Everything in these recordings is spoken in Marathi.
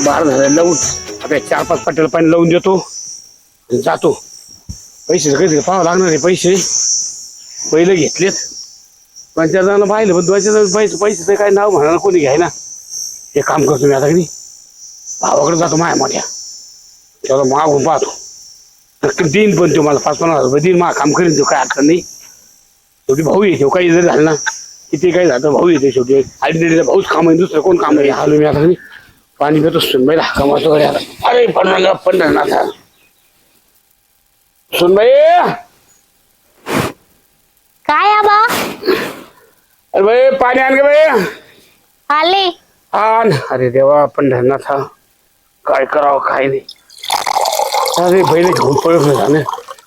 बार झालं लावून आता चार पाच पाटील पाणी लावून देतो. जातो. पैसे कधी पाहावं लागणार आहे पैसे. पहिले घेतलेत. पंचायत जणांना पाहिलं पण दोनच्या जण पैसे तर काय नाव म्हणा कोणी घ्याय ना हे काम करतो मी आता की भावाकडे जातो माया मोठ्या. त्याला मागून पाहतो. नक्की देईन पण तो मला पाच पन्नास हजार रुपये देईन. मा काम करीन तो काय अडचण नाही. शेवटी भाऊ येते काही जरी झालं ना किती काही झालं भाऊ येते शेवटी. आडीनेडीला भाऊच काम आहे दुसरं कोण काम आहे? हालो मी आता पाणी पितो सुनबाई हाका मारतो आता. अरे पंढरा पंढरनाथ सुनबाई! काय आबा अरे बाई पाणी आण गे बाई. आले. आण. अरे देवा पंढरनाथ काय करावं काय नाही. अरे पहिले घेऊन पळत नाही झालं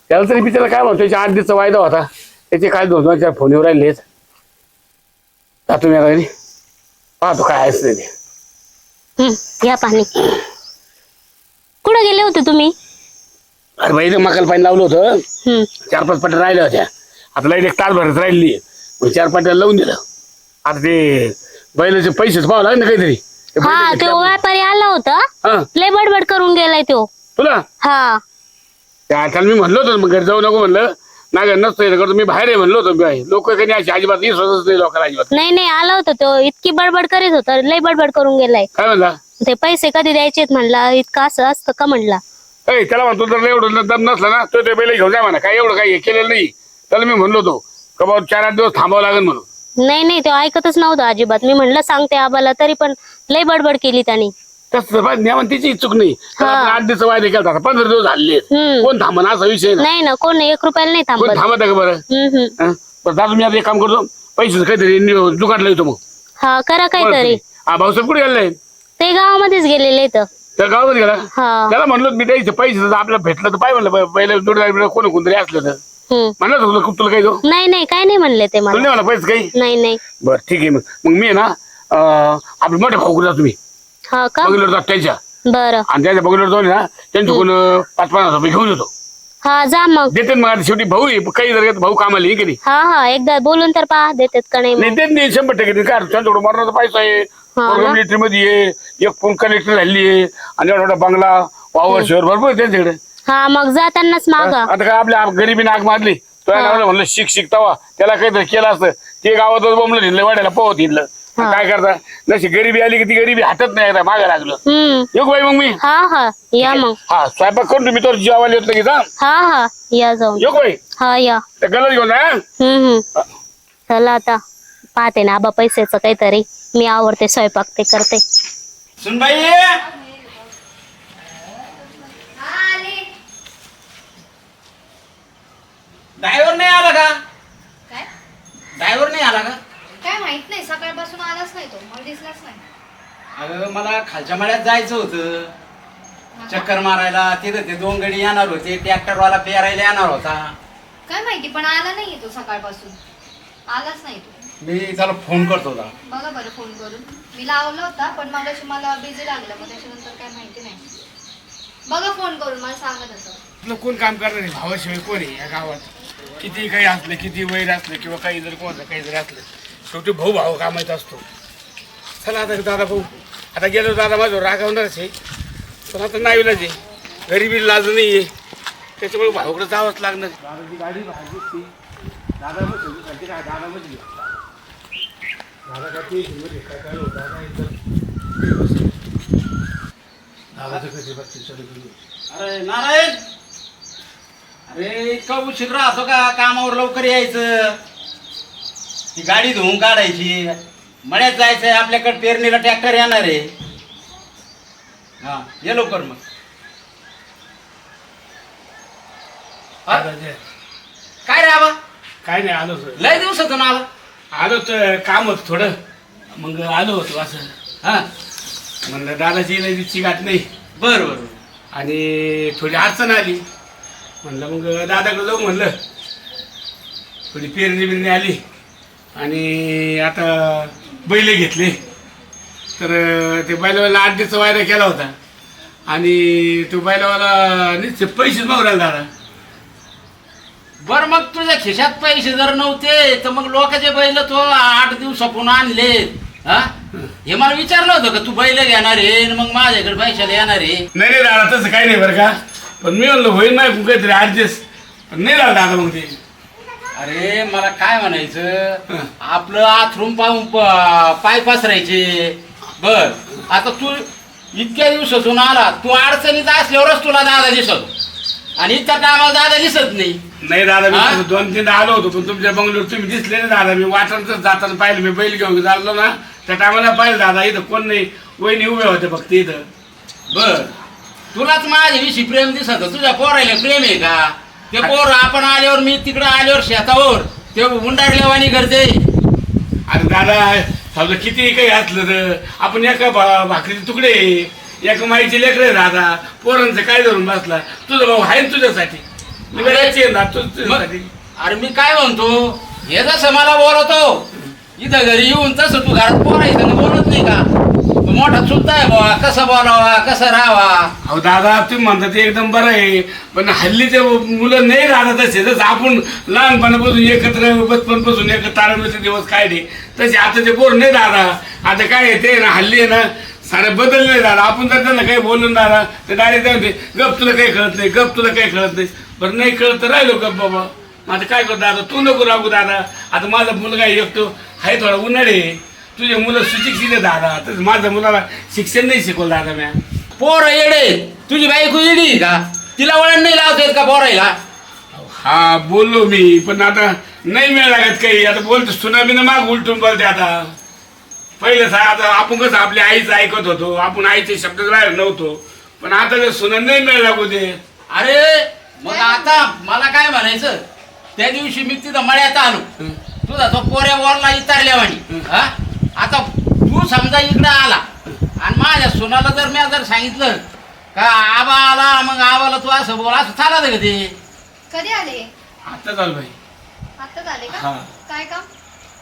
त्याला तरी बिचारा काय म्हणतो त्याच्या आठ दिवसाचा वायदा होता. त्याचे काय दोन दोन चार फोनवर राहिलेत. जातो मी आता घरी. पाहतो काय आहेच नाही ते घ्या पाणी. कुठं गेले होते तुम्ही? अरे बाई मकाला पाणी लावलं होतं. चार पाच पाट्या राहिल्या होत्या. आता लाइट एक तास भरत राहिली. मग चार पाट्या लावून दिलं. आता ते बैलाचे पैसेच पाहावं लागेल ना काहीतरी. ते हा बैलाचे तो व्यापारी आला होता. हा. लय बडबड करून गेलाय तो. तुला? हा. त्या त्याला मी म्हणलो होतो मग घरी जाऊ नको म्हणलं. नाही का नसतं हे करतो. मी बाहेर आहे म्हणलो होतो लोक काही अशी अजिबात विश्वासच नाही लोकांना अजिबात. नाही नाही आला होता तो. इतकी बडबड करीत होता. लय बडबड करून गेलाय. काय म्हणला? ते पैसे कधी द्यायचेत म्हणला. इतकं असं असतं का म्हणला. ए त्याला म्हणतो जर एवढं दम नसला ना तो ते बैल घेऊन जा म्हणा. काय एवढं काही हे केलेलं नाही. त्याला मी म्हणलो होतो का बाबा चार आठ दिवस थांबावं लागेल म्हणून. नाही नाही तो ऐकतच नव्हता अजिबात. मी म्हणलं सांगते आबाला तरी पण लय बडबड केली त्यांनी. तसं पण नियमन तिची चूक नाही. त्याला आपण आठ दिवस वायदे केला होता. पंधरा दिवस झाले. हम्म. कोण थांबन असा विषय ना नाही ना कोण एक रुपयाला नाही कोण थांबत. थांबत का बरं? हम्म, हम्म. हं? बरं दादा मी आता एक काम करतो. पैसे काहीतरी दुकानला येतो मग. हा करा काहीतरी. हा भाऊसाहेब कुठे गेलाय ते गावामध्येच गेलेले तर त्या गावात गेला? हा. त्याला म्हणलो मी द्यायचे पैसे जर आपल्याला भेटलं तर पाय म्हणलं पहिले जोडदार कोण कोणतरी असलं तर. हम्म. म्हणलं होतं तुला तुला काही नाही नाही काय नाही म्हणले ते तुला मला नाही पैसे काही? नाही नाही. बरं ठीक आहे. मग मग मी आहे ना अं, आपल्या मोठ्या जातो मी हा का? बघितलं जातो त्यांच्या. बरं. आणि त्याच्या बघितलं जाऊन ना त्यांच्याकडून पाच पन्नास रुपये घेऊन येतो. हा जा मग. देते मग आता शेवटी भाऊ आहे काही जर भाऊ कामाला आहे की नाही? हा हा एकदा बोलून तर पहा देतात का नाही मग. नाही देत नाही शंभर टक्के देत. काय त्यांच्याकडे मरणाचा पैसा आहे. ना? मिलिटरी मध्ये आहे. एक फोन कलेक्टर झाली आहे. आणि एवढा बंगला वावर शहर भरपूर आहे त्यांच्याकडे. हा मग जातानाच मागा. आता काय आपल्या गरिबीने आग मारली. तो हा. म्हणलं शिक शिक तवा. त्याला काहीतरी केलं असतं. ते गावातच बोंबलं हिंडलं वाड्याला पोहत हिंडलं. काय करता? जशी गरिबी आली की ती गरिबी हातत नाही एकदा मागे लागलं. हम्म. येऊ का बाई मग मी? हा हा. या मग. हा स्वयंपाक करून तुम्ही तर जेवायला येत लगेच हा? हा हा. या जाऊन. येऊ का बाई? हा या. त्या गलत घेऊन जा हा? हम्म हम्म. चला आता. पाहते ना आबा पैशाचं काहीतरी. मी आवडते स्वयंपाक ते करते. सुनबाई! ड्रायव्हर नाही आला का? काय? ड्रायव्हर नाही आला का? काय माहीत नाही सकाळपासून आलाच नाही तो मला दिसलाच नाही. अगं मला खालच्या मळ्यात जायचं होतं. चक्कर मारायला तिथं ते दोन गडी येणार होते ट्रॅक्टरवाला पेरायला येणार होता. काय माहिती पण आला नाही तो सकाळपासून. आलाच नाही तो. मी त्याला फोन करतो होता. बघा बरं फोन करून. मी लावला होता पण मगाशी मला बिझी लागलं मग त्याच्यानंतर काय माहिती नाही. बघा फोन करून मला सांगत असं आपलं कोण काम करणार नाही भावाशिवाय कोण आहे या गावात? किती काही असलं किती वैर असलं किंवा काही जर कोणाचं काही जरी असलं. शेवटी भाऊ भाऊ कामात असतो. चला आता दादा भाऊ. आता गेलो दादा माझं रागावणारच आहे. पण आता नाही विलाज आहे. गरिबी लाज नाही आहे त्याच्यामुळे भाऊकडे जावंच लागणार. दादाची गाडी भाजी ती दादा काय? दादा काय ते मध्ये काय काय होतं, दादा कधी अरे नारायण! अरे इतका उशीर राहतो का? कामावर लवकर यायचं. ती गाडी धुवून काढायची. मळ्यात जायचंय आपल्याकडे पेरणीला ट्रॅक्टर येणार आहे. हा ये लवकर मग. हा? काय रे आबा? काय नाही आलो सर लय दिवसातून आला. आलो तर काम होतं थोडं. मग आलो होतो असं. हा. म्हणलं दादाची नदीची गाठ नाही. बर बर. आणि थोडी अडचण आली. म्हणलं मग दादाकडे जाऊ म्हणलं. थोडी पेरणी बिरणी आली. आणि आता बैल घेतले. तर ते बैलावाला आठ दिवसा वायदा केला होता. आणि तो बैलावाला नुसते पैसेच मागू राहिला दादा बर मग तुझ्या खिशात पैसे जर नव्हते तर मग लोकांचे बैल तो आठ दिवसापून आणले हा? हे मला विचारलं होतं का तू बैल घेणार आहे आणि मग माझ्याकडे पैशाला येणार आहे? नाही नाही दादा तसं काही नाही बरं का. पण मी म्हणलं होईल नाही काहीतरी ऍडजस्ट पण नाही झालं दादा मग ते. अरे मला काय म्हणायचं. आपलं आथरून पाहून प- पाय पसरायचे. बर आता तू इतक्या दिवसातून आला तू अडचणीत असल्यावरच तुला दादा दिसत. आणि इतक्या टायमाला दादा दिसत नाही. नाही दादा मी हा? दोन तीनदा आलो होतो पण तुमच्या बंगलोर तुम्ही दिसले नाही दादा. मी वाटणच जाताना पाहिलं मी बैल घेऊन चाललो ना. त्या टायमाला पाहिलं दादा इथं कोण नाही. वहिनी उभे होते फक्त इथं. बर. तुलाच माझ्याविषयी प्रेम दिसत तुझ्या पोरायला प्रेम आहे का? ते पोर आपण आल्यावर मी तिकडं आल्यावर शेतावर. ते उंडारल्यावानी करते. अरे दादा समजा किती काही असलं तर आपण एका भा- भाकरीचे तुकडे आहे. एका माईचे लेकर दादा. पोरांचं काय धरून बसला? तुझा भाऊ आहे ना तुझ्यासाठी? मी ना तू तुझ्यासाठी. अरे मी काय म्हणतो? हे जसं मला बोलवतो इथं घरी येऊन तसं तू घरात पोरायचं बोलत नाही का? मोठा चुलता आहे बाबा कसा बोलावा कसा राहावा? अहो दादा तुम्ही म्हणता ते एकदम बरं आहे पण हल्लीचे मुलं नाही राहत तसे. जसं आपण लहानपणापासून एकत्र बचपनपासून एकत्र तारमेचे दिवस काढले तसे आता ते बोर नाही दादा आता काय आहे ते ना हल्ली आहे ना सारे बदलले दादा. आपण जर त्यांना काही बोलून दादा. तर डायरेक्ट म्हणते गप तुला काही कळत नाही गप तुला काही कळत नाही. बरं नाही कळत तर राहिलो गप बाबा. मग आता काय करतो दादा? तू नको राहू दादा. आता माझा मुलगा एकटो आहे थोडा उन्हाळे तुझे मुलं सुशिक्षित आहे दादा. तर माझ्या मुलाला शिक्षण नाही शिकवलं दादा म्या. पोर येडे तुझी बायको येडी आहे. का? तिला वळण नाही लावता येत का पोरायला? हा बोललो मी पण आता नाही मिळाला लागत काही. आता बोलतो सुनामीनं माग उलटून बोलते आता. पहिलं सा आता आपण कसं आपल्या आईचं ऐकत होतो. आपण आईचे शब्द बाहेर नव्हतो. पण आता जर सुना नाही मिळायला लागू दे. अरे मग आता मला काय म्हणायचं? त्या दिवशी मी तिथं मळ्यात आलो. तुझा तो पोऱ्या वरला इतारल्यावाणी हा? आता तू समजा इकडं आला आणि माझ्या सुनाला जर मी जर सांगितलं का आबा आला मग आबाला तू असं बोल असं चालत का ते? कधी आले? आता चाल भाई आत्ताच आले का? हा. काय काम?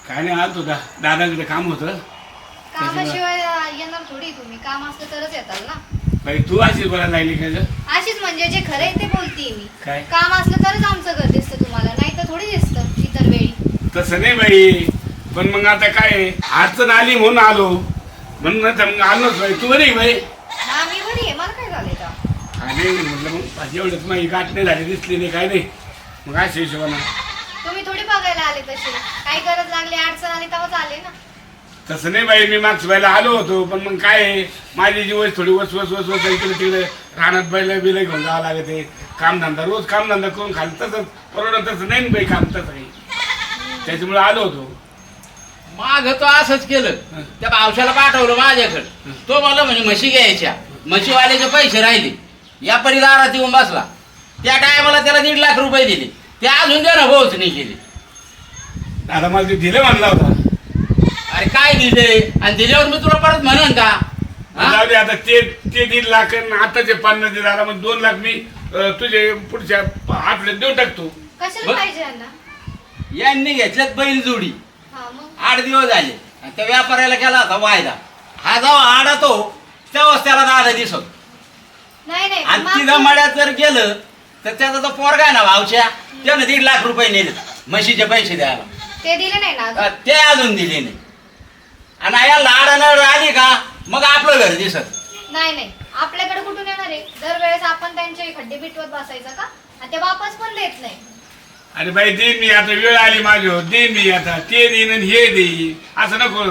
काय नाही आलतो दा दादाकडे काम होतं. कामाशिवाय येणार थोडी तुम्ही काम असलं तरच येताल ना? भाई तू अशीच बोलायला लागली गं? अशीच म्हणजे जे खरं आहे ते बोलतीये मी. काय? काम असलं तरच आमचं घर दिसतं तुम्हाला नाही तर थोडी दिसतं इतर वेळी. तसं नाही बाई. पण मग आता काय अडचण आली म्हणून आलो. म्हणून आता मग आलोच बाई तू बरी आहे हा मी बरी आहे. मला काय झालंय का म्हटलं मग एवढंच माझी गाठ नाही झाली दिसली नाही काय नाही. मग अशा हिशोबानं. तुम्ही थोडी बघायला आले तसे. काही गरज लागली अडचण आली तेव्हाच आले ना. तसं नाही बाई मी मागच्या बाईला आलो होतो पण मग काय आहे, माझी जी वय थोडी वस वस वस वस इकडे तिकडे रानात बैल बिल घेऊन जावं लागते कामधंदा रोज कामधंदा करून खाली तसंच परवडत तसं नाही ना बाई काम तसं काही. त्याच्यामुळे आलो होतो. माग तो असंच केलं. त्या पावसाला पाठवलं माझ्याकडे. तो मला म्हणजे म्हशी घ्यायच्या. म्हशीवाल्याचे पैसे राहिले. या परिदारात येऊन बसला. त्या टायमाला त्याला दीड लाख रुपये दिले. ते अजून त्यानं भाऊच नाही केले. दादा मला ते दिलं म्हणला होता. अरे काय दिले? आणि दिल्यावर मी तुला परत म्हणन का? हा? जाऊ दे आता ते ते दीड लाख आणि आताचे पन्नास दीड झाला मग दोन लाख मी अं, तुझे पुढच्या आठवड्यात देऊन टाकतो. कशाला बघ. पाहिजे यांना यांनी घेतल्यात बैल जोडी आठ दिवस झाले. आणि त्या व्यापाऱ्याला केला होता वायदा. हा जेव्हा आडा तो तेव्हाच त्याला दादा दिसत. नाही नाही आणि तिथं मळ्यात जर गेलं तर त्याचा तो पोरगा आहे ना भावच्या त्यानं दीड लाख रुपये नेले. म्हशीचे पैसे द्यायला. ते दिले नाही ना अजून. अ, ते अजून दिले नाही. आणि या लाडानं आली का मग आपलं घर दिसत. नाही नाही. आपल्याकडे कुठून येणार आहे? दरवेळेस आपण त्यांचे खड्डे बिटवत बसायचं का? आणि ते वापस पण देत नाही. अरे बाई देईन मी आता वेळ आली माझी देईन मी आता. ते देईन आणि हे देईन असं नको.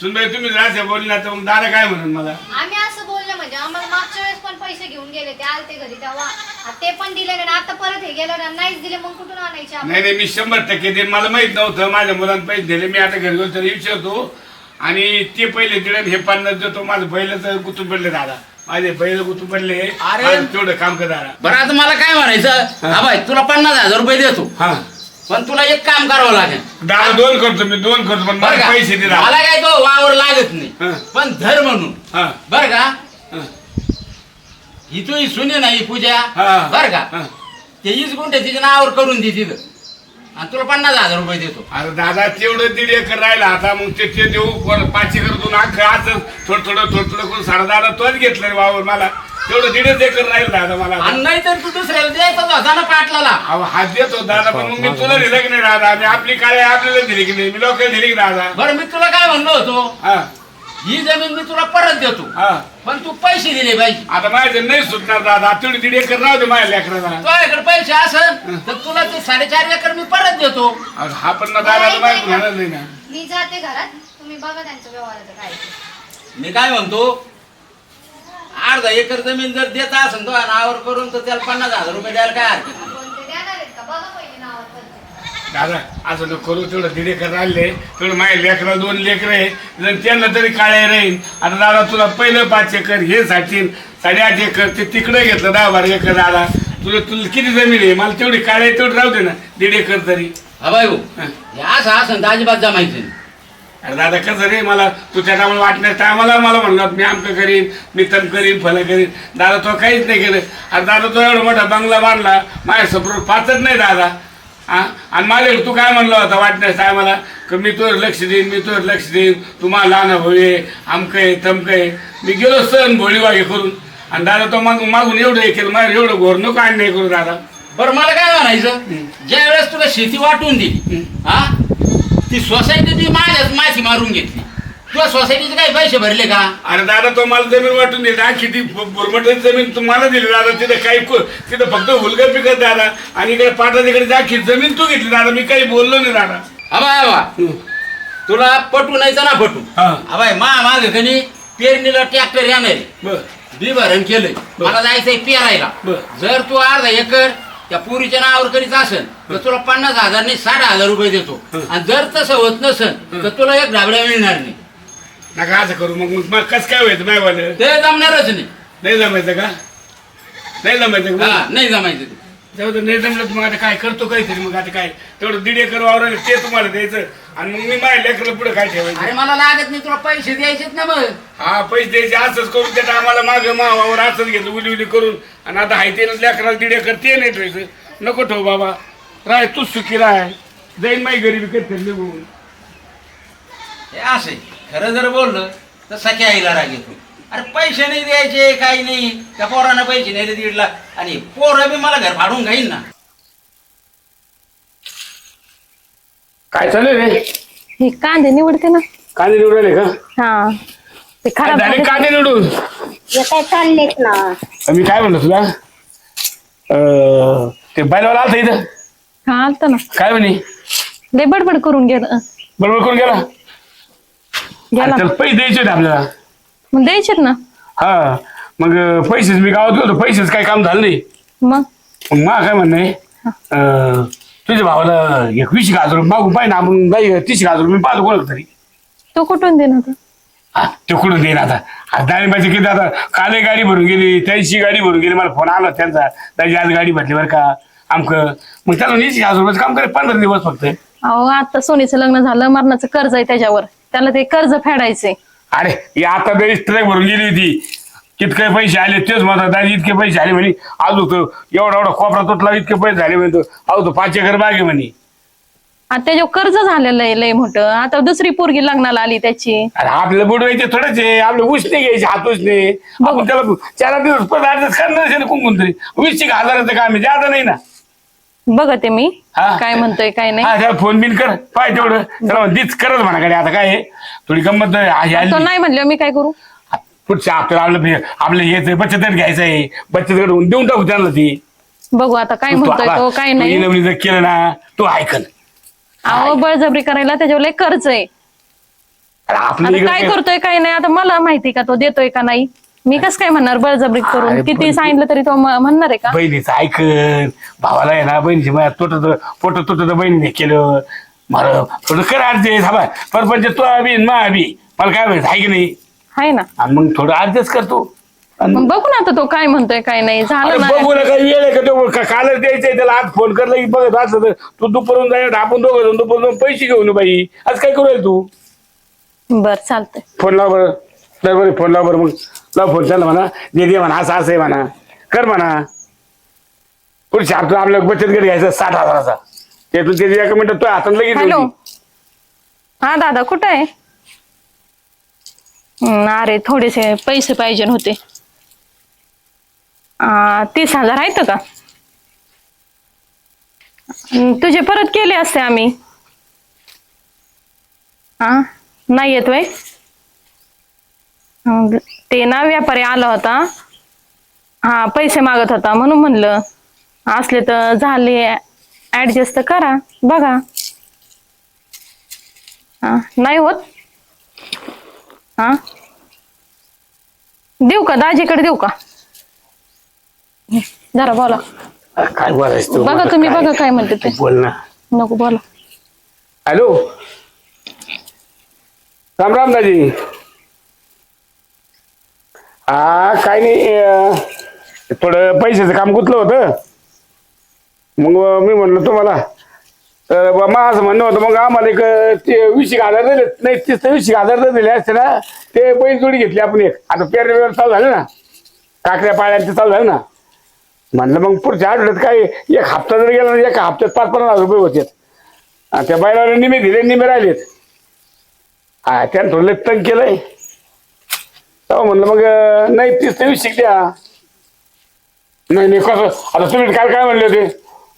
सुनबाई तुम्ही राहते बोलला तर मग दादा काय म्हणून मला? आम्ही असं बोललं म्हणजे आम्हाला मागच्या वेळेस पण पैसे घेऊन गेले. ते आलते घरी तेव्हा. आ, ते पण दिले नाही आणि आता परत हे गेलं ना नाहीच दिले मग कुठून आणायचे आपण? नाही नाही मी शंभर टक्के देईन. मला माहीत नव्हतं. माझ्या मुलांना पैसे दिले. मी आता घरी गेलो तरी विचारतो. आणि ते पहिले दिले आणि हे पन्नास देतो. माझं बैलच गुतून पडले दादा. माझे बैल गुतून पडले. अरे. तेवढं काम कर बरं आता मला काय म्हणायचं? हा. बाई तुला पन्नास हजार रुपये देतो. हा. पण तुला एक काम करावं लागेल. दादा दोन करतो मी दोन करतो पण बरं मला का? पैसे दे दादा. मला काय तो वावर लागत नाही. पण धर म्हणून. हा. बर का? हा. ही तू ही सुने नाही पूजा. हा. बर का? हा. ते हीच गुंठे तिच्या नावावर करून दे तिथं. आणि तुला पन्नास हजार रुपये देतो. अरे दादा तेवढं दीड एकर राहिला. आता मग ते ते देऊ कोण पाच एकर दोन अख्खं आज थोडं थोडं थोडं थोडं करून साडा दादा तोच घेतलं रे वावर मला. तेवढं दीडच एकर राहील दादा मला आणि नाही तर तू दुसऱ्याला द्यायचा होता ना पाटलाला. अहो हात देतो दादा पण मग मी तुला दिलं की नाही दादा? मी आपली काय आपल्याला दिली की नाही? मी लोकांना दिली की दादा? बरं मी तुला काय म्हणलो होतो? हा. ही जमीन मी तुला परत देतो. हा. पण तू पैसे दिले पाहिजे. आता माझ्या नाही सुटणार दादा. तेवढी दीड एकर राहू दे माझ्या लेकराला. तुझ्याकडे पैसे असेल तर तुला ते साडेचार एकर मी परत देतो. अहो, हा पण ना दादा तर माझ्या होणार नाही ना. मी जाते घरात. तुम्ही बघा त्यांचं व्यवहाराचं काय ते. मी काय म्हणतो अर्धा एकर जमीन जर देत असेल तो नावावर करून तर त्याला पन्नास हजार रुपये द्यायला काय हरकत नाही. आपण ते देणार आहेत का? बघा पहिले नावावर. करते दादा असं नको करू तेवढं दीड एकर राहिले तेवढं माझ्या लेकरा दोन लेकर आहे जर त्यांना तरी काळे राहील आता दादा तुला पहिलं पाच एकर हे साठीन साडेआठ एकर ते तिकडे घेतलं दहा बारा एकर दादा. तुला तुला किती जमीन आहे? मला तेवढी काळे तेवढी राहू दे ना दीड एकर तरी. हा हा. हे असं अजिबात जमायचं नाही. अरे दादा कसं रे मला तू त्या टायमाला टायमाला मला म्हणलं मी आमकं करीन मी तम करीन फलं करीन. दादा तो काहीच नाही केलं. अरे दादा तो एवढा मोठा बंगला बांधला माझ्यासमोर पाचच नाही दादा. आणि माझ्या तू काय म्हणलं होता वाटण्यास टायमाला? की मी तुझं लक्ष देईन मी तुझं लक्ष देईन. तुम्हाला लहान होय आमकं आहे तमकं आहे. मी गेलो सण भोळी वागे करून. आणि दादा तो मागून मागून एवढं हे केलं माझं एवढं घोर नको आणि नाही करू दादा. बरं मला काय म्हणायचं? ज्या वेळेस तुला शेती वाटून दिली हा ती सोसायटी ती माझ्याच माती मारून घेतली. तुला सोसायटीचे काही पैसे भरले का? अरे दादा तो मला जमीन वाटून दिली. ना किती बुरमटाची जमीन तुम्हाला दिली. दादा तिथे काही कु- तिथं फक्त हुलगं पिकत दादा. आणि इकडे पाटा तिकडे जाखी जमीन तू घेतली दादा. मी काही बोललो नाही दादा. हवा हवा तुला पटू नाही तर ना पटू. हा. मा माग कनी पेरणीला ट्रॅक्टर येणार. बर. बी भरण केलंय मला जायचंय पेरायला. बरं. जर तू अर्धा एकर त्या पुरीच्या नावावर करीत असेल तर तुला पन्नास हजार नाही साठ हजार रुपये देतो. आणि जर तसं होत नसेल तर तुला एक ढाबड्या मिळणार नाही. नका असं करू. मग मग मग कसं काय व्हायचं नाही वालं? ते जमणारच नाही. नाही जमायचं का? नाही जमायचं का? हा नाही जमायचं ते. जाऊ दे, नाही जमलं तर मग आता काय करतो काहीतरी मग आता काय? तेवढं दीड एकर वावर आहे, ते तुम्हाला द्यायचं. आणि मग मी माझ्या लेकरला पुढे काय ठेवायचं? अरे मला लागत नाही तुला पैसे द्यायचेत ना मग. हा पैसे द्यायचे असंच करून त्या टायमाला मागं मावावर असंच घेतलं उली उली करून. आणि आता हाय ते लेकराला दीड एकर ते नाही ठेवायचं. नको ठेव बाबा. राय तू सुखी राय. जाईन माझी गरीबी कधी निघून. हे असं आहे. खरं जर बोललं तर सख्या आईला राग येतो. अरे पैसे नाही द्यायचे काही नाही. त्या पोरांना पैसे नाही दीड लाख. आणि पोरं बी मला घर फाडून घाईन ना. काय चालू रे? हे कांदे निवडते ना. कांदे निवडले का? हा. ते खराब झाले झाले. कांदे निवडून. हे काय चाललेत ना? मी काय म्हणलं तुला? अं, ते बैलवाला आलता इथं? हा आलता ना. काय म्हणे? लय बडबड करून गेला. बरोबर कोण गेला? अरे गेला त्याला पैसे द्यायचे होते आपल्याला. मग द्यायचेत ना. हा मग अं, पैसेच मी गावात गेलो पैसेच काय काम झालं नाही. मग? मग मला काय म्हणणं? आहे अं, तुझ्या भावाला एक वीस हजार रुपये मागून पाहिजे ना आपण काही तीस हजार रुपये पाहतो कोणाला तरी. तो कुठून देणार हा ते कुठून देईन आता? डाळिंबाची किती आता? काले गाडी भरून गेली त्याची गाडी भरून गेली मला फोन आला त्यांचा. त्याची आज गाडी भरली बरं का आमकं. मग त्याला वीस हजार रुपयाचं काम करे पंधरा दिवस फक्त. अहो आता सोनीचं लग्न झालं मरणाचं कर्ज आहे त्याच्यावर. त्याला ते कर्ज फेडायचंय. अरे ही आता बेरीज ट्रक भरून गेली होती. कितके पैसे आले तेच म्हणतात दादी इतके पैसे आले म्हणे. आज होतो एवढा एवढा कोपरा तुटला इतके पैसे झाले म्हणतो अहो तो पाच एकर बागे म्हणे. आता त्याच्यावर कर्ज झालेलं आहे लय मोठं. आता दुसरी पोरगी लग्नाला आली त्याची. अरे आपल्याला बुडवायचे थोडेच आहे. आपले उसने घ्यायचे हात उसने आपण त्याला चार दिवस ऍडजस्ट करणार कुंकून तरी. वीस एक हजाराचं काम आहे जादा नाही ना. बघते मी. हा. काय म्हणतोय काय नाही. हा फोन बिन कर. पाय तेवढं. तीच करत म्हणा कडे आता काय आहे? थोडी गंमत तो आली. नाही म्हणलं मी काय करू? पुढच्या आपल्याला आपलं आपलं यायचं बचत गट घ्यायचं आहे बचत गट होऊन देऊन टाकू त्यांना ती. बघू आता काय तू म्हणतोय तो काय तू नाही. जर केलं ना तो ऐकन अहो बळजबरी करायला त्याच्यावर लय कर्ज आहे. अरे आपलं आता इकडं काय काय- करतोय काय नाही. आता मला माहिती का तो देतोय का नाही? मी कस काय म्हणणार? बळजबरी अरे करून किती सांगितलं तरी तो म- म्हणणार आहे का? बहिणीचं ऐकन. भावाला आहे ना बहिणीची माझ्या तोटत पोट तुटत बहिणीने केलं. मला थोडं कर ऍडजस्ट हवा परपंच तो अभि मा अभि मला काय माहिती आहे की नाही? आहे ना. आणि मग थोडं ऍडजस्ट करतो आणि मग बघू ना आता तो काय म्हणतोय काय नाही. अरे झालं ना. बघू ना काही वेळ आहे का तो? का- कालच द्यायचंय त्याला? आज फोन करला की बघत असलं तर. तू दुपारून जाय आपण दोघं जाऊन दुपारून जाऊन पैसे घेऊन बाई. आज काय करू राहील तू? बर चालतंय. फोन लाव बरं. नाही बरं फोन लाव बरं मग. लाव फोन म्हणा दे दे म्हणा असं असं आहे म्हणा कर म्हणा. पुढच्या आपलं आपलं बचत गट घ्यायचं साठ हजाराचा. ते तू त्याची एका मिनिटात तो हातात लगेच हॅलो. हा दादा कुठं आहे? अरे थोडेसे पैसे पाहिजे होते. आ, तीस हजार आहेत का? तुझे परत केले असते आम्ही. हा नाही येत वय. ते ना व्यापारी आला होता. हा पैसे मागत होता म्हणून म्हणलं असले तर झाले ऍडजस्ट करा बघा. हा नाही होत. हा. देऊ का दाजीकडे देऊ का? जरा बोला. काय बोलायचं तू? बघा तुम्ही बघा काय म्हणते ते. बोल ना. नको बोला. हॅलो? राम राम दाजी. हा काय नाही अं, थोडं पैशाचं काम गुतलं होतं. मग मी म्हणलं तुम्हाला तर बा माझं म्हणणं होतं मग आम्हाला एक अं, ते वीस एक हजार दिले नाही तीस ते वीस एक हजार जर दिले असते ना ते बैल जोडी घेतली आपण एक. आता पेरणी वेळ चालू झालं ना काकड्या पाळ्यांचे चालू झालं ना. म्हणलं मग पुढच्या आठवड्यात काय एक हप्ता जर गेला ना एका हप्त्यात पाच पन्नास हजार रुपये होते त्या बैलाला निमे दिले निमे राहिलेत. हा त्यानं थोडं लई तंग केलंय. तेव्हा म्हणलं मग नाही तीस ते वीस द्या. नाही नाही कसं? आता तुम्ही काल काय म्हणले होते?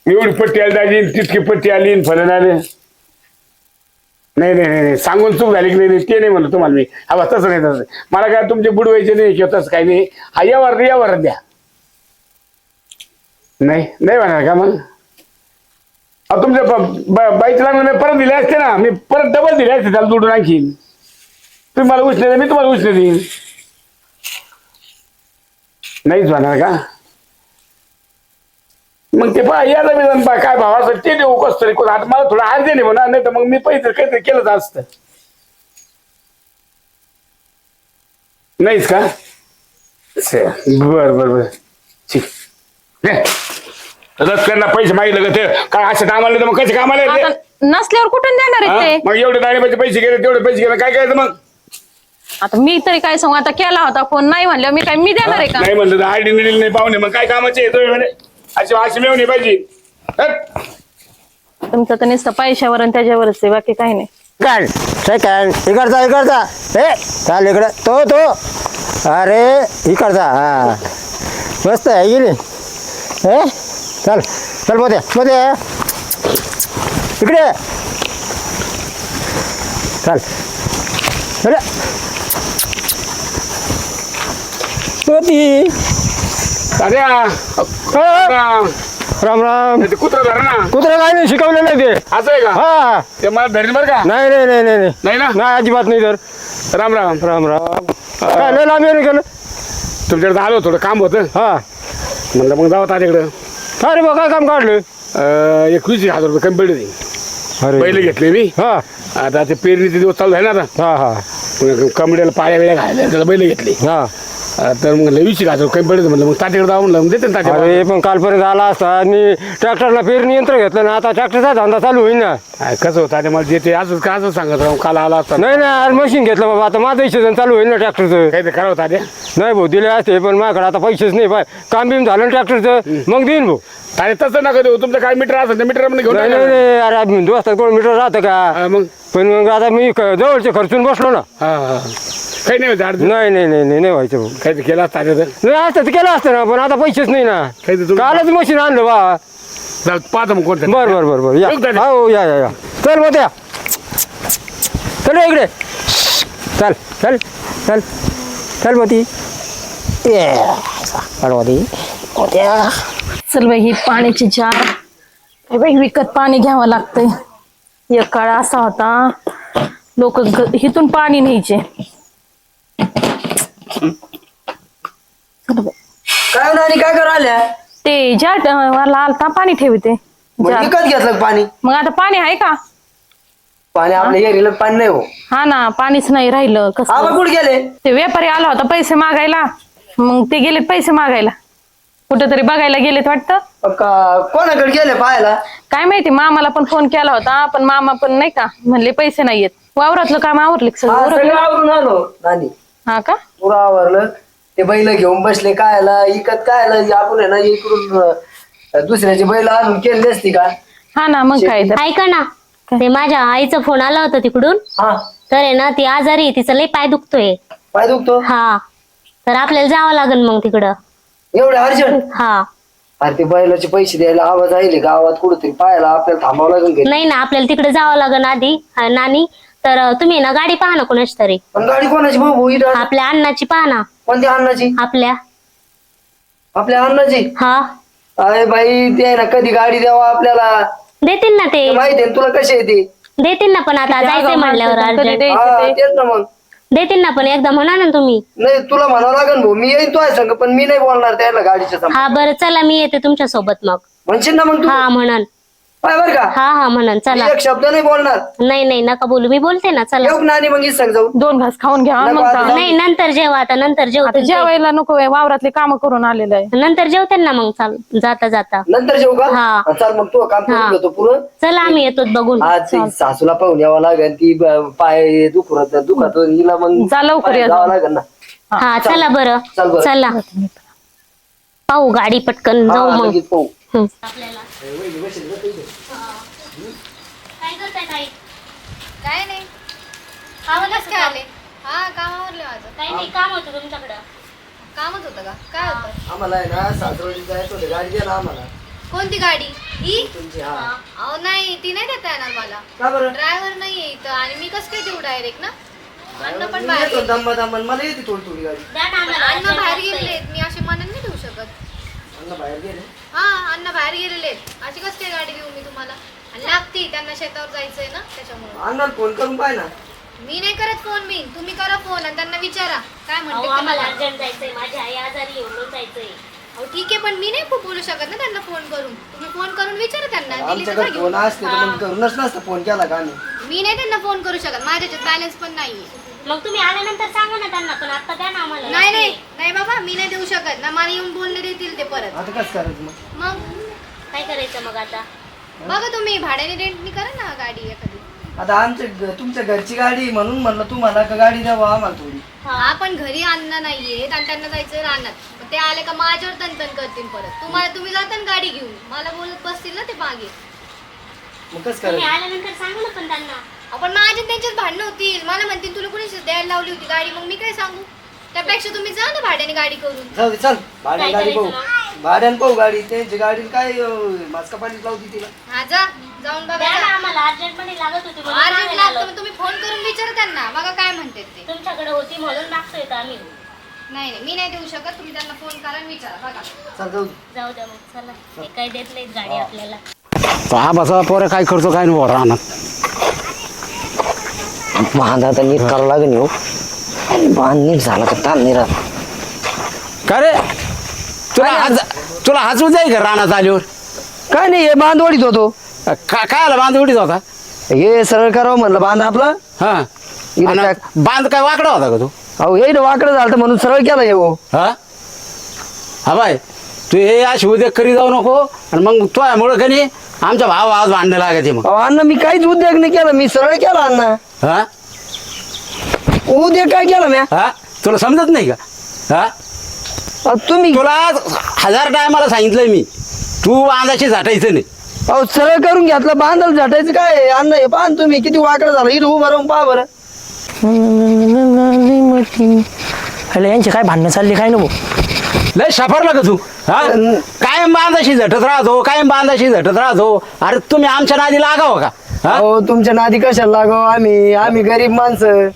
एवढी पट्टी आली दाजी तितकी पट्टी आली फलन आले. नाही नाही नाही सांगून चूक झाली की नाही नाही, ते नाही म्हणलं तुम्हाला मी. हा तसं नाही तसं मला काय तुमचे बुडवायचे नाही किंवा तसं काही नाही. हा यावर यावर द्या. नाही नाही म्हणणार का मग? तुमच्या ब- ब- बाईचं परत दिले असते ना. मी परत डबल दिले असते त्याला जोडून आणखीन. तुम्ही मला उचले मी तुम्हाला उचले देईन नाहीच म्हणणार का? मग ते पहा याला मी पहा काय भाव असं ते देऊ कसं तरी कोण आता मला थोडं हार दे म्हणा नाही तर मग मी पैसे काहीतरी केलंच असतं. नाहीच का? बर बर बर. ठीक हे. रथ त्यांना पैसे मागितलं का ते? काय असं कामाला नाही तर मग? कसे कामाला येते? आता नसल्यावर कुठून देणार? आहेत ते? मग एवढे दाण्याचे पैसे गेले तेवढे पैसे गेले काय करायचं मग? आता मी तरी काय सांगू आता केला होता फोन नाही म्हणलं मी काय मी देणार आहे का? नाही म्हणलं तर आयडी दिली नाही पाहुणे मग काय कामाचे येतोय म्हणे अशी अशी मिळवणी पाहिजे. हट. तुमचं तर नुसतं पैशावर आणि त्याच्यावरच आहे बाकी काही नाही. सेकंड सेकंड इकडचा इकडचा. हे चाल इकडे. तो तो. अरे इकडचा हा. मस्त आहे गेली. हे चल चलमध्ये मध्ये इकडे. चल. अरे अरे आ, राम. राम कुत्रं धर ना. कुत्रा काय नाही शिकवलं नाही ते. असं आहे का? हा. ते मला धरीन बरं का? नाही नाही नाही नाही नाही. नाही ना? नाही अजिबात नाही तर राम राम. राम राम. काय लय लांब येणं केलं? तुमच्याकडे आलो थोडं काम होतं. हा. म्हणलं मग जावं तात्याकडं. अरे बा काय काम काढलं? अं, एकवीस हजार रुपये कमी पडले ते. अरे पहिले घेतले मी. हा. आता ते पेरणीचे दिवस चालू आहे ना आता. हा हा. मग कमड्याला पाया वेळा घायला त्याला बैल घेतले. हा. तर मग एक हजार कमी पडले म्हणलं. मग तात्याकडे जाऊन म्हणलं मग देते ना तात्या अरे पण कालपर्यंत आला असता आणि ट्रॅक्टरला पेरणी यंत्र घेतलं ना आता ट्रॅक्टरचा धंदा चालू होईल ना कसं होतं मला देते असंच का असं सांगत राहू काल आला असता. नाही ना अरे मशीन घेतलं बाबा आता माझं सीझन चालू होईल ना ट्रॅक्टरचं काही ते करावं तात्या. नाही भाऊ दिले असते पण माझ्याकडे आता पैसेच नाही पाय काम बिम झालं ना ट्रॅक्टरचं मग देईन भाऊ. तात्या तसं नका देऊ तुमचं काय मीटर असेल तर मीटरमध्ये घेऊन नाही नाही टाका. नाही अरे दोस्तात कोण मीटर राहतं का? मग? पण मग आता मी क- जवळचे खर्चून बसलो ना. हा हा. काही नाही होतं अडचण नाही नाही नाही नाही नाही व्हायचं भाऊ. काही ते केलं असतं तर नाही असतं तर केलं असतं ना पण आता पैसेच नाही ना. काही ते तुम्ही कालच मशीन आणलं बा. जाऊ, पाहतो मग कोणतं. बर बर बर बर. या. येऊ का रे? हो या या या. चल मग या चल रे इकडे. चल चल चल. चल मती. ये. मती. चल बाई ही पाण्याची जार हे बाई विकत पाणी घ्यावं लागतंय. एक काळ असा होता. लोक इथून पाणी न्यायचे. चल. काय नानी काय करू आल्या ते ज्या वाला आलता पाणी ठेवते. मग. विकत घेतलं का पाणी? मग आता पाणी आहे का? पाणी आपल्या एरीला पाणी नाही हो. हा ना पाणीच नाही राहिलं आबा कसं कुठे गेले? ते व्यापारी आला होता पैसे मागायला. मग ते गेलेत पैसे मागायला. कुठेतरी बघायला गेलेत वाटतं. का- कोणाकडे गेले पाहायला? काय माहिती मामाला पण फोन केला होता पण मामा पण नाही का? म्हणले पैसे नाहीयेत वावरातलं काम आवरले हा, सगळं? आवरून आलो नानी. हा का? पुरा आवरलं? ते बैल घेऊन बसले कायला इकत कायला आपण आहे ना इकडून अं, दुसऱ्याची बैल आणून केली असती का? हा ना मग काय तर. ऐका ना ते माझ्या आईचा फोन आला होता तिकडून. हा. तर आहे ना ती आजारी आहे तिचा लई पाय दुखतोय. पाय दुखतो? हा. तर आपल्याला जावं लागेल मग तिकडं. एवढे अर्जंट? हा. अरे ते बैलाचे पैसे द्यायला आवाज आहे गावात कुठेतरी पाहायला आपल्याला थांबावं लागेल घरी. नाही ना आपल्याला तिकडे जावं लागेल आधी. हा, नानी तर तुम्ही ना गाडी पहा ना कोणाची तरी. पण गाडी कोणाची भाऊ इथं? आपल्या अण्णाची पहा ना. कोणत्या अण्णाची? आपल्या. आपल्या अण्णाची? हा. अरे बाई ते आहे ना कधी गाडी द्यावा आपल्याला. देतील ना ते. माहिती तुला कशी येते देतील ना पण आता जायचंय म्हणल्यावर कधी अर्जंट. द्यायचे ते? तेच ना मग. देतील ना पण एकदा म्हणा ना तुम्ही. नाही तुला म्हणावं लागेल भाऊ मी येईन तो आहे संग पण मी नाही बोलणार त्याला गाडीच्या समोर हा बरं चला मी येते तुमच्यासोबत मग. म्हणशील ना मग तू? हा म्हणन. पाय बर का? हा हा म्हणन मी चला एक शब्द नाही बोलणार. नाही नाही नका बोलू. मी बोलते ना चला. येऊ नानी मग सांग जाऊ? दोन घास खाऊन घ्या नको मग आता. नाही नंतर जेवा आता नंतर आता जेवते जेवायला नको आहे, वावरातले काम करून आलेलं आहे. नंतर जेवते ना मग चाल जाता जाता. नंतर जेऊ का? हा. हा, चाल मग तू काम हा. करून घेतो पुरं. चला आम्ही येतो बघून. आज ती सासूला पाहून यावं लागेल ती ब- पाय दुखत दुखत हिला मग जा लवकर या जावं लागेल ना. हा चला. बरं. चल बरं. चला. पाहू गाडी पटकन जाऊ हा, मग. लगेच पाहू. हं. काय नाही. कामालाच काय आले? हा कामावरले माझं. काही नाही काम होतं तुमच्याकडं. कामच होतं का? काय होतं? आम्हाला आहे ना सासरोडी जायचं होतं. गाडी द्या ना आम्हाला. कोणती गाडी? ही? तुमची हा. अहो नाही ती नाही देता येणार मला. का बरं? ड्रायव्हर नाही इथं आणि मी कसं काय देऊ डायरेक्ट ना? अन्न पण मी बाहेर येतो मला थोडी थोडी गाडी. द्या ना आम्हाला. अन्न बाहेर गेलेत मी असे मनाने नाही देऊ शकत. अन्न बाहेर गेले. हा अन्न बाहेर गेलेले आहेत. अशी कसं काय गाडी देऊ मी तुम्हाला? आणि लागती त्यांना शेतावर जायचंय ना त्याच्यामुळे. अण्णाला फोन करून पाय ना. मी नाही करत फोन मी. तुम्ही करा फोन आणि त्यांना विचारा. काय अहो, म्हणते ते आम्हाला मला. अर्जंट जायचंय. माझी आई आजारी आहे, म्हणून जायचंय. अहो ठीक आहे पण मी नाही खूप बोलू शकत ना त्यांना फोन करून. तुम्ही फोन करून विचारा त्यांना. दिली तर आमच्याकडे जा फोन घेऊन. असते तर मग करूनच नसतं फोन केला का आम्ही? मी नाही त्यांना फोन करू शकत. माझ्याच्यात बॅलन्स पण नाहीये. मग तुम्ही आल्यानंतर सांगा ना त्यांना पण. आता द्या ना आम्हाला. नाही नाही. नाही बाबा मी नाही देऊ शकत. ना मला येऊन बोलणे देतील ते परत. आता कसं करायचं मग? मग? काय करायचं मग आता? बघा तुम्ही भाड्याने रेंटनी करा ना गाडी एखादी. आता आमच्या घ- तुमच्या घरची गाडी म्हणून म्हणलं तुम्हाला का गाडी द्यावा आम्हाला थोडी? हा. पण घरी अन्न नाहीये आणि त्यांना जायचं रानात. मग ते आले का माझ्यावर तनतन करतील परत. तुम्हाला तुम्ही जाता ना गाडी घेऊन. मला बोलत बसतील ना ते मागे. मग कसं तुम्ही करायचं? आल्यानंतर सांगा ना पण त्यांना आपण माझ्या त्यांच्यात भांडणं होतील. मला म्हणतील तुला कोणी द्यायला लावली होती गाडी? मग मी काय सांगू? त्यापेक्षा तुम्ही जा ना भाड्याने गाडी करून. जाऊ दे चल. भाड्यान गाडी पाहू. भाड्यान पाहू गाडी. त्यांची गाडी काय मास्का पाणी लावती तिला. हा जा. जाऊन बघा द्या ना जा. आम्हाला. अर्जंटमध्ये लागत होती म्हणून अर्जंट मागायला लागतं आलो. मग तुम्ही फोन करून विचारा त्यांना. बघा काय म्हणतात ते. तुमच्याकडे होती म्हणून मागतोय का आम्ही. नाही नाही. मी नाही देऊ शकत. तुम्ही त्यांना फोन करा आणि विचारा. बघा. चल जाऊ दे. जाऊ द्या मग. चला. हे काही देत नाहीत गाडी आपल्याला. तो आबाचा पोरं काय करतो काय नाही राहणार बांध आता नीट करावं लागेल हो. बांध नीट झाला तर ताण नाही राहत. का रे? तुला हात तुला हाच जाई का रानात आल्यावर काय नाही हे बांध ओढीत होतो का काय आला बांध उडीत होता? हे सरळ करावं म्हणलं बांध आपला. हा. इथं आणि टाक. बांध काय वाकडा होता का तू? अहो हे ना वाकडं झालं म्हणून सरळ केला हे हो. हा? हा बाय तू हे अशी उद्या करी जाऊ नको आणि मग तो मुळे का नाही आमच्या भाव आज भांडणं लागायचे मग अहो अण्णा मी काहीच उद्योग नाही केला मी सरळ केला अण्णा हा उद्योग काय केला म्या हा तुला समजत नाही का हा अहो, तुम्ही तुला हजार टायमाला सांगितलंय मी तू बांधाशी झाटायचं नाही अहो सरळ करून घेतलं बांधाल झाटायचं काय आहे? अण्णा हे बांध तुम्ही किती वाकडं झालं इथं उभं राहून पहा बरं अरे यांची काय भांडणं चालली काय नको लय सफरला का तू हा? कायम बांधाशी झटत राहतो कायम बांधाशी झटत राहतो. अरे तुम्ही आमच्या नादी लागावं का? हा? अहो तुमच्या नादी कशाला लागाव आम्ही? आम्ही गरीब माणसं.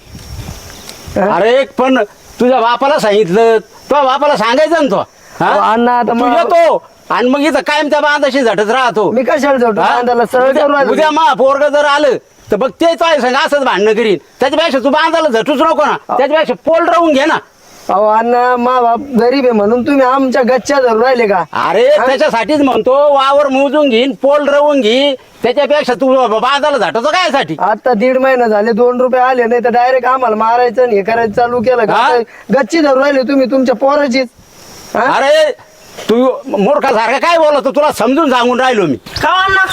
अरे पण तुझ्या बापाला सांगितलं तो बापाला सांगायचं ना तो अहो? अण्णा आता तू मग- येतो आणि मग इथं कायम त्या बांधाशी झटत राहतो. मी कशाला जाऊ हा? बांधाला सरळ उद्या-. मा. पोरग जर आलं तर बघ ते तो सांग असंच भांडणं करीन. त्याच्यापेक्षा तू बांधायला झटूच नको ना. त्याच्यापेक्षा पोल राहून घे ना. अहो अण्णा मा बाप गरीब आहे म्हणून तुम्ही आमच्या गच्च्या धरून राहिले का? अरे त्याच्यासाठीच म्हणतो वावर मोजून घेईन पोल रवून घे त्याच्यापेक्षा तू बांधायला झटतो काय साठी आता दीड महिना झाले दोन रुपये आले नाही तर डायरेक्ट आम्हाला मारायचं आणि हे करायचं चालू केलं का? हा? गच्ची धरून राहिले तुम्ही तुमच्या पोराचीच. हा? अरे तू मूर्खासारखं काय बोलतो? तुला समजून सांगून राहिलो मी. का अण्णा?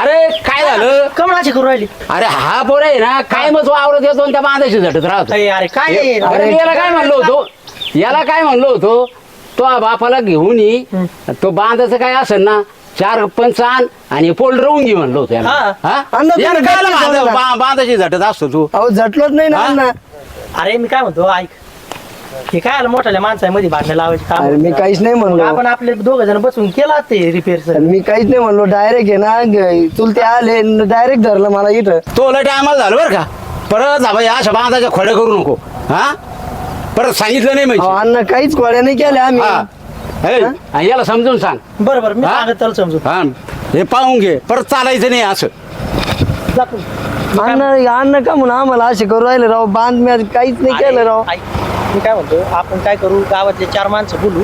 अरे काय झालं? कमळाची करू राहिली. अरे हा पोर आहे ना काय मग आवरत येतो आणि त्या बांधाशी झटत राहतो. अरे अरे काय. अरे मी याला काय म्हणलो होतो? याला काय म्हणलो होतो? तो बापाला घेऊन ये. तो बांधाचं काय असेल ना चार पंच आण आणि पोल रवून घे म्हणलो होतो याला. हा. हा? अण्णा, याला तुम्ही काय गच्ची बांधा- सोडला. बा- बांधाशी झटत असतो तू? अहो झटलोच नाही ना हा? अण्णा. अरे मी काय म्हणतो ऐक. हे काय आलं? मोठ्या माणसामध्ये भांडणं लावायची काम? अरे मी काहीच नाही म्हणलो. आपण आपले दोघ जण बसून केला ते रिपेअर मी काहीच नाही म्हणलो. डायरेक्ट आहे ना ग- चुलते आले डायरेक्ट धरलं मला इथं. तो लय टायमाला झालं बरं का? परत जा बाई अशा बांधाच्या खोड्या करू नको. हा? परत सांगितलं नाही अहो, म्हणजे अण्णा काहीच गोळ्या नाही केल्या आम्ही. हा. हे, आणि याला समजून सांग. बरं बरं मी हा? सांगत त्याला समजू हा. हे पाहून घे. परत चालायचं नाही असं. अण्णा अण्णा का म्हणून आम्हाला असे करू राहिले राव. बांध मी काहीच नाही केलं राव. ऐक, मी काय म्हणतो आपण काय करू गावातले चार माणसं बोलू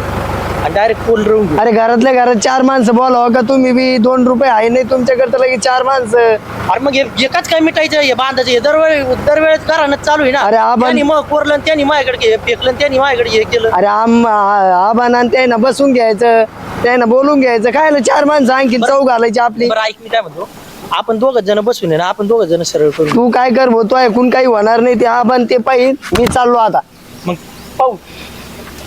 आणि डायरेक्ट पोल रवून घेऊ. अरे घरातल्या घरात चार माणसं बोलावं का? तुम्ही बी दोन रुपये आहे नाही तुमच्याकडे तर लगेच चार माणसं. अरे मग हे एकाच काय मिटायचं हे बांधायचं हे दरवेळी दरवेळेस घरानं चालू आहे ना. अरे आबा- त्यांनी मग कोरलं आणि त्यांनी माझ्याकडे हे फेकलं आणि त्यांनी माझ्याकडे हे केलं. अरे आम आबाना त्यानं बसून घ्यायचं त्यानं बोलून घ्यायचं. काय चार माणसं आणखी चौ घालायची आपली. बरं ऐक मी काय म्हणतो आपण दोघच जण बसून आहे ना आपण दोघ जण सरळ करू तू काय कर भाऊ, तो ऐकून काही होणार नाही ते आबान ते पाहिजे मी चाललो आता. मग पाहू.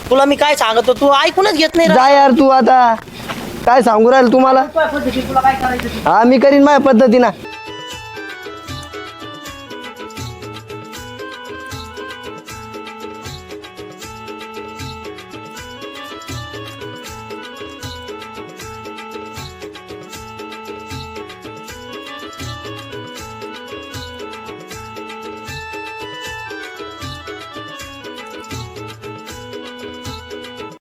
तुला मी काय सांगतो तू ऐकूनच घेत नाही जा यार तू आता. काय सांगू राहील तुम्हाला? तुला काय करायचं हा मी करीन माझ्या पद्धतीनं.